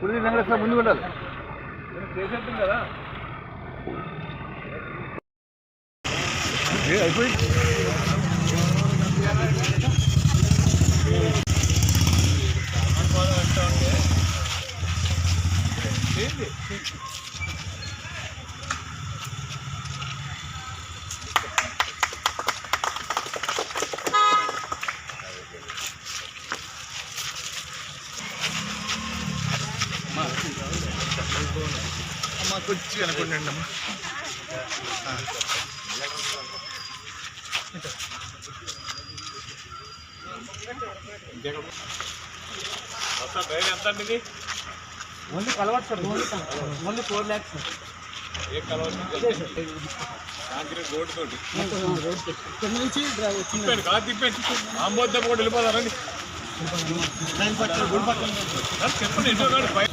పులి వెంకటేశ్వర ముందు ఉండాలి అయిపోయి అమ్మ కొంచెం అనుకోండి అమ్మ. Only culvert sir only only four lakhs ఇక్కడ నుంచి డ్రైవ్ వచ్చింది. ట్రైన్ పట్ల గుడి పక్కన నేనే నేనే ఆయన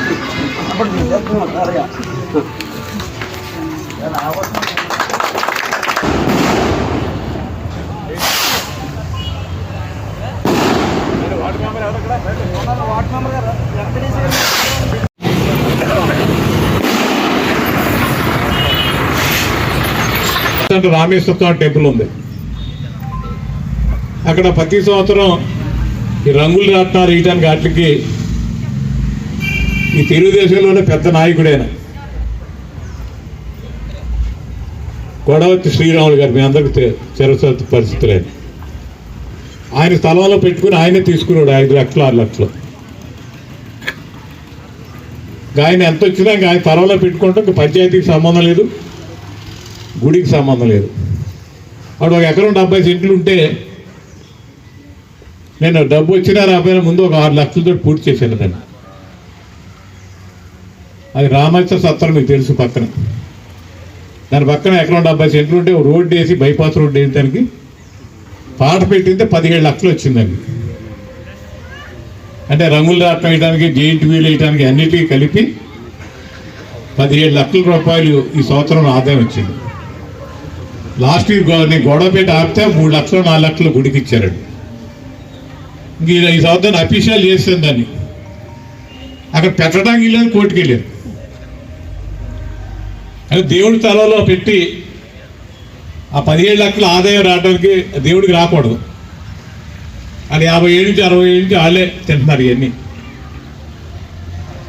రామేశ్వర స్వామి టెంపుల్ ఉంది. అక్కడ ప్రతి సంవత్సరం ఈ రంగులు రాట్నాలు వేయడానికి వాటికి ఈ తెలుగుదేశంలోనే పెద్ద నాయకుడైన? గొడవతి శ్రీరాములు గారు మీ అందరికీ తె- పరిస్థితులు. పరిస్థితులైన ఆయన స్థలంలో పెట్టుకుని ఆయనే తీసుకున్నాడు ఐదు లక్షలు ఆరు లక్షలు. ఇంకా ఆయన ఎంత వచ్చినా ఇంకా ఆయన స్థలంలో పెట్టుకుంటే ఇంకా పంచాయతీకి సంబంధం లేదు గుడికి సంబంధం లేదు. వాడు ఒక ఎకరం డెబ్బై సెంట్లు ఉంటే నేను డబ్బు వచ్చినా రాబోయిన ముందు ఒక ఆరు లక్షలతో పూర్తి చేశాను నేను. అది రామచ సత్రం మీకు తెలుసు పక్కన. దాని పక్కన ఎకరం డెబ్బై సెంట్లు ఉంటే ఒక రోడ్డు వేసి బైపాస్ రోడ్డు వేయడానికి పాట పెట్టింటే పదిహేడు లక్షలు వచ్చిందండి. అంటే రంగులు రాట్నం వేయడానికి జెయింట్ వీల్ వేయడానికి అన్నిటికీ కలిపి పదిహేడు లక్షల రూపాయలు ఈ సంవత్సరం ఆదాయం వచ్చింది. లాస్ట్ ఇయర్ నేను గొడవ పెట్టి ఆపితే మూడు లక్షలు నాలుగు లక్షలు గుడికి ఇచ్చారండి. ఇంక ఈ- సంవత్సరం అఫీషియల్ చేస్తాను దాన్ని. అక్కడ పెట్టడానికి వెళ్ళాను కోర్టుకి వెళ్ళాను అది దేవుడి తలలో పెట్టి ఆ పదిహేడు లక్షల ఆదాయం రావడానికి దేవుడికి రాకూడదు. అది యాభై ఏడు నుంచి అరవై ఏడు నుంచి వాళ్ళే తింటున్నారు ఇవన్నీ.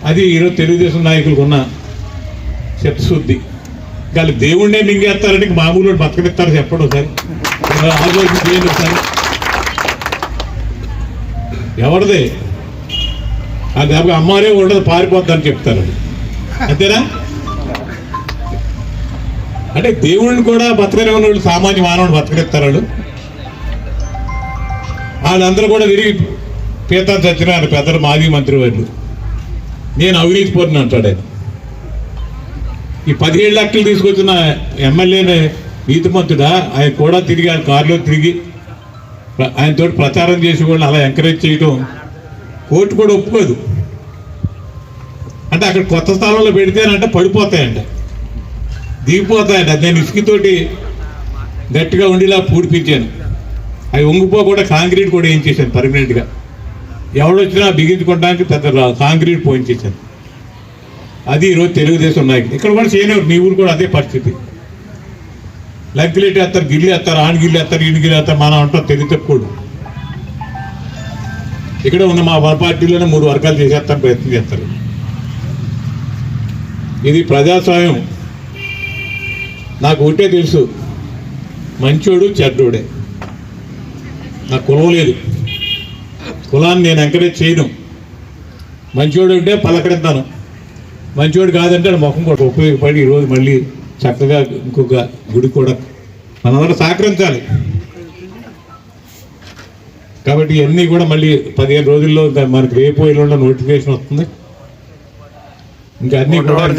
అది ఈరోజు తెలుగుదేశం నాయకులకు ఉన్న చిత్తశుద్ధి వాళ్ళు దేవుడినే మింగేస్తారని మామూలు బతకనిస్తారు చెప్పడం ఒకసారి. ఆలోచన చేయండి ఒకసారి. ఎవరిది? అది అమ్మారే ఉండదు పారిపోద్దని చెప్తారు. అంతేనా? అంటే దేవుడిని కూడా బతకనే వాళ్ళు సామాన్య మానవుడు బతకలేస్తారు వాళ్ళు. వాళ్ళందరూ కూడా తిరిగి పీతా సత్యనారాయణ పెద్దలు మాజీ మంత్రి వాళ్ళు. నేను అవినీతి పోరిని అంటాడు ఆయన. ఈ పదిహేడు లక్షలు తీసుకొచ్చిన ఎమ్మెల్యేనే నీతిమంతుడా? ఆయన కూడా తిరిగి ఆయన కారులో తిరిగి ఆయనతో ప్రచారం చేసి కూడా అలా ఎంకరేజ్ చేయడం కోర్టు కూడా ఒప్పుకోదు. అంటే అక్కడ కొత్త స్థలంలో పెడితేనంటే పడిపోతాయంట దిగిపోతాయట. నేను ఇసుకతోటి గట్టిగా ఉండిలా పూడిపించాను. అవి వంగిపోకుండా కాంక్రీట్ కూడా ఏం చేశాను పర్మనెంట్గా. ఎవడొచ్చినా బిగించుకోవడానికి పెద్ద కాంక్రీట్ పోయించేశాను. అది ఈరోజు తెలుగుదేశం నాయకు ఇక్కడ కూడా చేయనివారు మీ ఊరు కూడా అదే పరిస్థితి. లగ్గిలేటి వేస్తారు గిల్లి వేస్తారు ఆన్ గిల్లి వేస్తారు ఈయన గిల్లి వేస్తారు మనం అంటాం తెలివి తక్కువడు ఇక్కడ ఉన్న మా పార్టీలోనే మూడు వర్గాలు చేసేస్తాను ప్రయత్నం చేస్తారు. ఇది ప్రజాస్వామ్యం. నాకు ఒకటే తెలుసు. మంచోడు చెడ్డోడే. నాకు కులం లేదు. కులాన్ని నేను ఎంకరేజ్ చేయను. మంచోడు ఉంటే పలకరిస్తాను. మంచివాడు కాదంటే ముఖం కూడా ఉపయోగపడి ఈరోజు మళ్ళీ చక్కగా ఇంకొక గుడి కూడా మనందరం సహకరించాలి. కాబట్టి ఇవన్నీ కూడా మళ్ళీ పదిహేను రోజుల్లో మనకి రేపు ఎల్లుండ నోటిఫికేషన్ వస్తుంది. ఇంకా అన్నీ కూడా